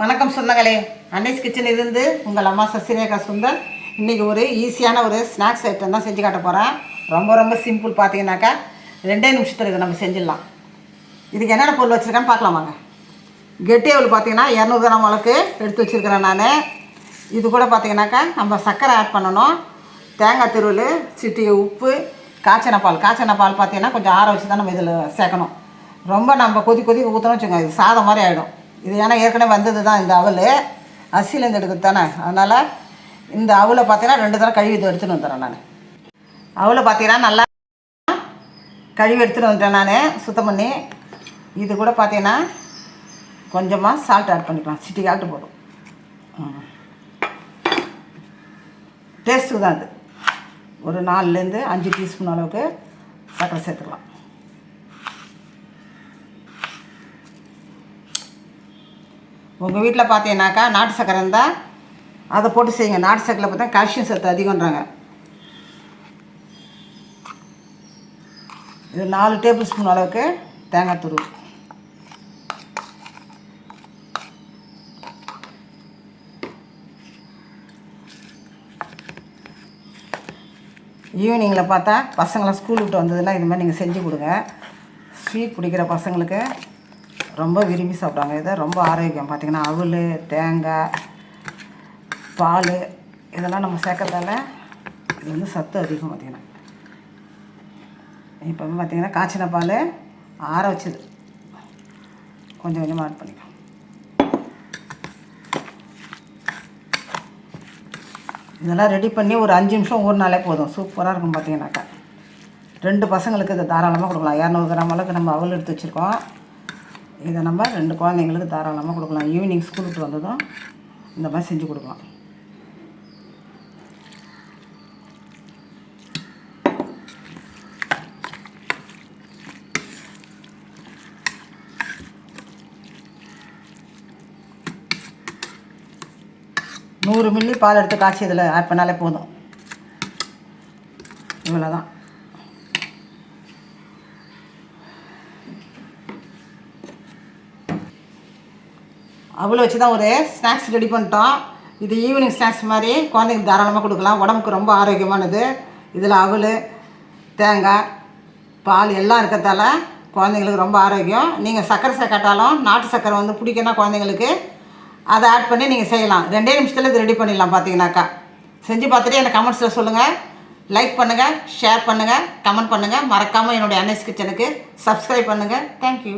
வணக்கம் சொந்தங்களே. அன்னைஸ் கிச்சன் இருந்து உங்கள் அம்மா சசிரேகா சுந்தர். இன்றைக்கி ஒரு ஈஸியான ஒரு ஸ்நாக்ஸ் ஐட்டம் தான் செஞ்சு காட்ட போகிறேன் ரொம்ப ரொம்ப சிம்பிள் பார்த்தீங்கன்னாக்கா ரெண்டே நிமிஷத்தில் இதை நம்ம செஞ்சிடலாம். இதுக்கு என்னென்ன பொருள் வச்சுருக்கேன்னு பார்க்கலாம் வாங்க. பார்த்தீங்கன்னா இரநூறு கிராம் அளவுக்கு எடுத்து வச்சுருக்கிறேன் நான். இது கூட பார்த்தீங்கன்னாக்கா நம்ம சர்க்கரை ஆட் பண்ணணும். தேங்காய் திருவல் சிட்டிகை உப்பு காய்ச்சின பால். காய்ச்சின பால் பார்த்தீங்கன்னா கொஞ்சம் ஆற வச்சு தான் நம்ம இதில் சேர்க்கணும். ரொம்ப நம்ம கொதி கொதி ஊற்றணும் வச்சுக்கோங்க. இது சாதம் மாதிரி ஆகிடும் இது ஏன்னா ஏற்கனவே வந்தது தான் இந்த அவல். அரிசியிலேருந்து எடுக்கிறது தானே. அதனால் இந்த அவலை பார்த்தீங்கன்னா ரெண்டு தடவை கழுவி இதை எடுத்துன்னு வந்துடுறேன் நான். அவலை பார்த்தீங்கன்னா நல்லா கழுவி எடுத்துகிட்டு வந்துட்டேன் நான் சுத்தம் பண்ணி. இது கூட பார்த்தீங்கன்னா கொஞ்சமாக சால்ட் ஆட் பண்ணிக்கலாம். சிட்டி கால்ட்டு போதும். டேஸ்ட்டு தான் அது. ஒரு நாலுலேருந்து அஞ்சு டீஸ்பூன் அளவுக்கு சர்க்கரை சேர்த்துக்கலாம். உங்கள் வீட்டில் பார்த்தீங்கன்னாக்கா நாட்டு சர்க்கரை இருந்தால் அதை போட்டு செய்யுங்க. நாட்டு சக்கரை பார்த்தா கால்சியம் சத்து அதிகம்ன்றாங்க. இது நாலு டேபிள் ஸ்பூன் அளவுக்கு தேங்காய் துருவு. ஈவினிங்கில் பார்த்தா பசங்களாம் ஸ்கூல் விட்டு வந்ததுன்னா இது மாதிரி நீங்கள் செஞ்சு கொடுங்க. ஸ்வீட் பிடிக்கிற பசங்களுக்கு ரொம்ப விரும்பி சாப்பிட்றாங்க இதை ரொம்ப ஆரோக்கியம். பார்த்திங்கன்னா அவல் தேங்காய் பால் இதெல்லாம் நம்ம சேர்க்கறதால இது வந்து சத்து அதிகம் பார்த்திங்கன்னா. இப்போ பார்த்திங்கன்னா காய்ச்சின பால் ஆற வச்சது. கொஞ்சம் கொஞ்சமாக ஆட் பண்ணிக்கலாம். இதெல்லாம் ரெடி பண்ணி ஒரு அஞ்சு நிமிஷம் ஊறினாலே போதும். சூப்பராக இருக்கும் பார்த்தீங்கன்னாக்கா. ரெண்டு பசங்களுக்கு இதை தாராளமாக கொடுக்கலாம். இரநூறு கிராம் அளவுக்கு நம்ம அவல் எடுத்து வச்சுருக்கோம். இதை நம்ம ரெண்டு குழந்தைங்களுக்கு தாராளமாக கொடுக்கலாம். ஈவினிங் ஸ்கூல் விட்டு வந்ததும் இந்த மாதிரி செஞ்சு கொடுக்கலாம். நூறு மில்லி பால் எடுத்து காய்ச்சி இதில் ஆட் பண்ணாலே போதும். இவ்வளோ அவ்வளோ வச்சு தான் ஒரு ஸ்நாக்ஸ் ரெடி பண்ணிட்டோம். இது ஈவினிங் ஸ்நாக்ஸ் மாதிரி குழந்தைங்களுக்கு தாராளமாக கொடுக்கலாம். உடம்புக்கு ரொம்ப ஆரோக்கியமானது. இதில் அவல் தேங்காய் பால் எல்லாம் இருக்கிறதால குழந்தைங்களுக்கு ரொம்ப ஆரோக்கியம். நீங்கள் சர்க்கரை சேர்க்காட்டாலும் நாட்டு சர்க்கரை வந்து பிடிக்குன்னா குழந்தைங்களுக்கு அதை ஆட் பண்ணி நீங்கள் செய்யலாம். ரெண்டே நிமிஷத்தில் இது ரெடி பண்ணிடலாம் பார்த்தீங்கன்னாக்கா செஞ்சு பார்த்துட்டு எனக்கு கமெண்ட்ஸில் சொல்லுங்கள் லைக் பண்ணுங்கள் ஷேர் பண்ணுங்கள் கமெண்ட் பண்ணுங்கள் மறக்காமல் என்னுடைய அன்னைஸ் கிச்சனுக்கு சப்ஸ்கிரைப் பண்ணுங்கள் தேங்க்யூ